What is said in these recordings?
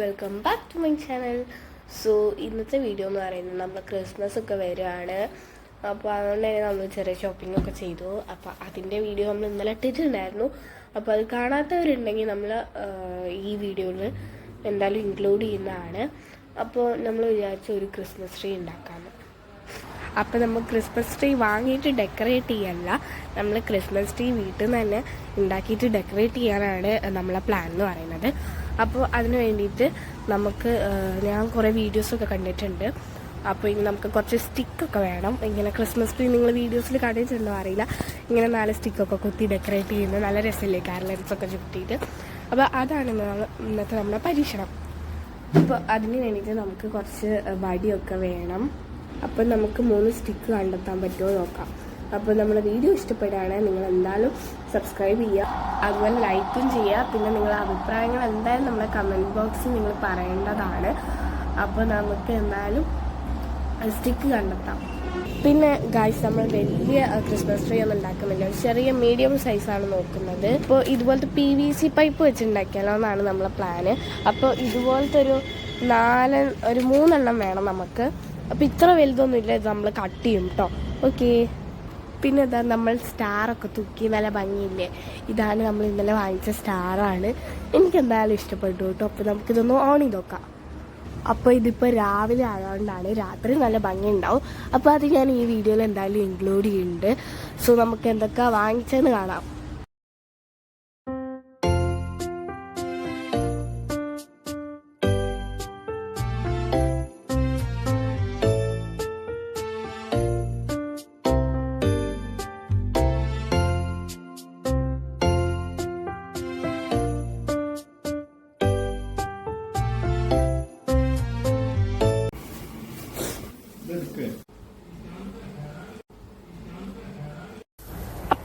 Welcome back to my channel so ഇന്നത്തെ video എന്ന് പറയുന്നത് നമ്മൾ ക്രിസ്മസ് ഒക്കെ വരികയാണ്. അപ്പോൾ അതുകൊണ്ട് തന്നെ നമ്മൾ ചെറിയ ഷോപ്പിംഗ് ഒക്കെ ചെയ്തു. അപ്പോൾ അതിന്റെ വീഡിയോ നമ്മൾ ഇന്നലെ ഇട്ടിട്ടുണ്ടായിരുന്നു. അപ്പോൾ അത് കാണാത്തവരുണ്ടെങ്കിൽ നമ്മൾ ഈ വീഡിയോയിൽ എന്തായാലും ഇൻക്ലൂഡ് ചെയ്യുന്നതാണ്. അപ്പോൾ നമ്മൾ വിചാരിച്ച ഒരു ക്രിസ്മസ് ട്രീ ഉണ്ടാക്കാമെന്ന് അപ്പോൾ നമ്മൾ ക്രിസ്മസ് ട്രീ വാങ്ങിയിട്ട് ഡെക്കറേറ്റ് ചെയ്യല്ല. നമ്മൾ ക്രിസ്മസ് ട്രീ വീട്ടിൽ നിന്ന് തന്നെ ഉണ്ടാക്കിയിട്ട് ഡെക്കറേറ്റ് ചെയ്യാനാണ് നമ്മളെ പ്ലാൻ എന്ന് പറയുന്നത്. അപ്പോൾ അതിന് വേണ്ടിയിട്ട് നമുക്ക് ഞാൻ കുറേ വീഡിയോസൊക്കെ കണ്ടിട്ടുണ്ട്. അപ്പോൾ ഇനി നമുക്ക് കുറച്ച് സ്റ്റിക്കൊക്കെ വേണം. ഇങ്ങനെ ക്രിസ്മസ് ട്രീ നിങ്ങൾ വീഡിയോസിൽ കണ്ടിട്ടുണ്ടോ അറിയില്ല. ഇങ്ങനെ നാല് സ്റ്റിക്കൊക്കെ കുത്തി ഡെക്കറേറ്റ് ചെയ്യുന്ന നല്ല രസമില്ലേ? കാരലൻസൊക്കെ ചുറ്റിയിട്ട്. അപ്പോൾ അതാണ് ഇന്നത്തെ നമ്മുടെ പരീക്ഷണം. അപ്പോൾ അതിന് വേണ്ടിയിട്ട് നമുക്ക് കുറച്ച് വടിയൊക്കെ വേണം. അപ്പം നമുക്ക് മൂന്ന് സ്റ്റിക്ക് കണ്ടെത്താൻ പറ്റുമോ നോക്കാം. അപ്പോൾ നമ്മുടെ വീഡിയോ ഇഷ്ടപ്പെടുകയാണെങ്കിൽ നിങ്ങൾ എന്തായാലും സബ്സ്ക്രൈബ് ചെയ്യുക. അതുപോലെ ലൈക്കും ചെയ്യുക. പിന്നെ നിങ്ങളുടെ അഭിപ്രായങ്ങൾ എന്തായാലും നമ്മുടെ കമന്റ് ബോക്സിൽ നിങ്ങൾ പറയേണ്ടതാണ്. അപ്പോൾ നമുക്ക് എന്തായാലും സ്റ്റിക്ക് കണ്ടെത്താം. പിന്നെ ഗായ്സ് നമ്മൾ വലിയ ക്രിസ്മസ് ട്രീ ഒന്നും ഉണ്ടാക്കുന്നില്ല. ചെറിയ മീഡിയം സൈസാണ് നോക്കുന്നത്. ഇപ്പോൾ ഇതുപോലത്തെ പി വി സി പൈപ്പ് വെച്ചിട്ടുണ്ടാക്കിയാലോ എന്നാണ് നമ്മളെ പ്ലാന് അപ്പോൾ ഇതുപോലത്തെ ഒരു നാല് ഒരു മൂന്നെണ്ണം വേണം നമുക്ക്. അപ്പോൾ ഇത്ര വലുതൊന്നുമില്ല. ഇത് നമ്മൾ കട്ട് ചെയ്യും കേട്ടോ ഓക്കെ പിന്നെ ഇതാ നമ്മൾ സ്റ്റാറൊക്കെ തൂക്കി നല്ല ഭംഗിയില്ലേ? ഇതാണ് നമ്മൾ ഇന്നലെ വാങ്ങിച്ച സ്റ്റാറാണ്. എനിക്ക് എന്തായാലും ഇഷ്ടപ്പെട്ടു കേട്ടോ. അപ്പോൾ നമുക്കിതൊന്ന് ഓൺ ചെയ്ത് നോക്കാം. അപ്പോൾ ഇതിപ്പോൾ രാവിലെ ആയതുകൊണ്ടാണ് രാത്രി നല്ല ഭംഗി ഉണ്ടാവും അപ്പോൾ അത് ഞാൻ ഈ വീഡിയോയിൽ എന്തായാലും ഇൻക്ലൂഡ് ചെയ്യുന്നുണ്ട്. സോ നമുക്ക് എന്തൊക്കെ വാങ്ങിച്ചതെന്ന് കാണാം.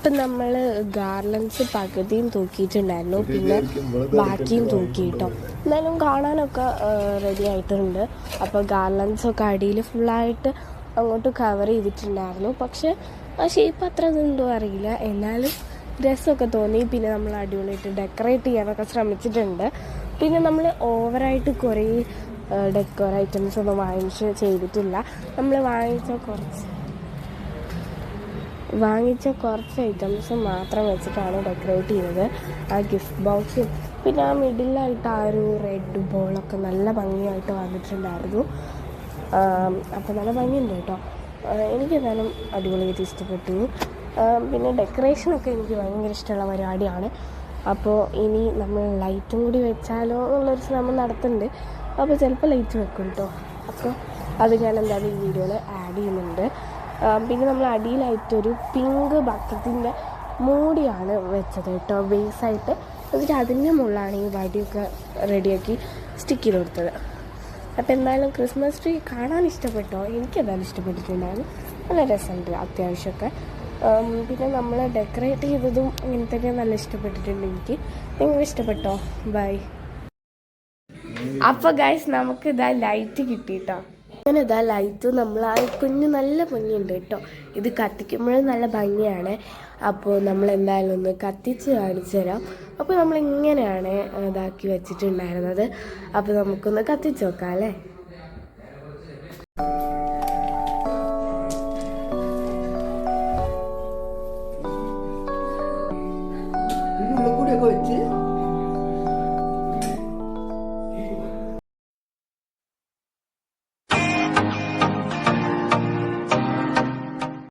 അപ്പം നമ്മൾ ഗാർലൻസ് പകുതിയും തൂക്കിയിട്ടുണ്ടായിരുന്നു. പിന്നെ ബാക്കിയും തൂക്കിയിട്ടോ. എന്നാലും കാണാനൊക്കെ റെഡി ആയിട്ടുണ്ട്. അപ്പോൾ ഗാർലൻസൊക്കെ അടിയിൽ ഫുള്ളായിട്ട് അങ്ങോട്ട് കവർ ചെയ്തിട്ടുണ്ടായിരുന്നു. പക്ഷേ ആ ഷേപ്പ് അത്ര ഇതുണ്ടോ അറിയില്ല. എന്നാലും രസമൊക്കെ തോന്നി. പിന്നെ നമ്മൾ അടിപൊളിയായിട്ട് ഡെക്കറേറ്റ് ചെയ്യാനൊക്കെ ശ്രമിച്ചിട്ടുണ്ട്. പിന്നെ നമ്മൾ ഓവറായിട്ട് കുറേ ഡെക്കോർ ഐറ്റംസ് ഒന്നും വാങ്ങിച്ച് ചെയ്തിട്ടില്ല. നമ്മൾ വാങ്ങിച്ച കുറച്ച് വാങ്ങിച്ച കുറച്ച് ഐറ്റംസ് മാത്രം വെച്ചിട്ടാണ് ഡെക്കറേറ്റ് ചെയ്തത്. ആ ഗിഫ്റ്റ് ബോക്സ് പിന്നെ ആ മിഡിലായിട്ട് ആ ഒരു റെഡ് ബോളൊക്കെ നല്ല ഭംഗിയായിട്ട് വന്നിട്ടുണ്ടായിരുന്നു. അപ്പോൾ നല്ല ഭംഗിയുണ്ട് കേട്ടോ. എനിക്കെന്തായാലും അടിപൊളിയായിട്ട് ഇഷ്ടപ്പെട്ടു. പിന്നെ ഡെക്കറേഷനൊക്കെ എനിക്ക് ഭയങ്കര ഇഷ്ടമുള്ള പരിപാടിയാണ്. അപ്പോൾ ഇനി നമ്മൾ ലൈറ്റും കൂടി വെച്ചാലോ എന്നുള്ളൊരു ശ്രമം നടത്തുന്നുണ്ട്. അപ്പോൾ ചിലപ്പോൾ ലൈറ്റ് വെക്കും കേട്ടോ. അപ്പോൾ അത് ഞാൻ എന്തായാലും ഈ വീഡിയോയിൽ ആഡ് ചെയ്യുന്നുണ്ട്. പിന്നെ നമ്മൾ അടിയിലായിട്ടൊരു പിങ്ക് ബക്കറ്റിന്റെ മൂടിയാണ് വെച്ചത് കേട്ടോ ബേസായിട്ട്. എന്നിട്ട് അതിന്റെ മുകളിലാണ് ഈ വടിയൊക്കെ റെഡിയാക്കി സ്റ്റിക്ക് ചെയ്ത് കൊടുത്തത്. അപ്പോൾ എന്തായാലും ക്രിസ്മസ് ട്രീ കാണാൻ ഇഷ്ടപ്പെട്ടോ? എനിക്ക് എന്തായാലും ഇഷ്ടപ്പെട്ടിട്ടുണ്ടായിരുന്നു. നല്ല രസമുണ്ട് അത്യാവശ്യമൊക്കെ. പിന്നെ നമ്മൾ ഡെക്കറേറ്റ് ചെയ്തതും ഇങ്ങനെ തന്നെ നല്ല ഇഷ്ടപ്പെട്ടിട്ടുണ്ട് എനിക്ക്. നിങ്ങൾ ഇഷ്ടപ്പെട്ടോ? ബൈ അപ്പോൾ ഗൈസ് നമുക്ക് ഇതാ ലൈറ്റ് കിട്ടിട്ടോ അങ്ങനെ ഇതാ ലൈറ്റ് നമ്മൾ ആ കുഞ്ഞ് നല്ല ഭംഗിയുണ്ട് കേട്ടോ. ഇത് കത്തിക്കുമ്പോഴും നല്ല ഭംഗിയാണ്. അപ്പോൾ നമ്മൾ എന്തായാലും ഒന്ന് കത്തിച്ച് കാണിച്ചു തരാം. അപ്പോൾ നമ്മൾ ഇങ്ങനെയാണ് ഇതാക്കി വെച്ചിട്ടുണ്ടായിരുന്നത്. അപ്പോൾ നമുക്കൊന്ന് കത്തിച്ച് നോക്കാം അല്ലേ?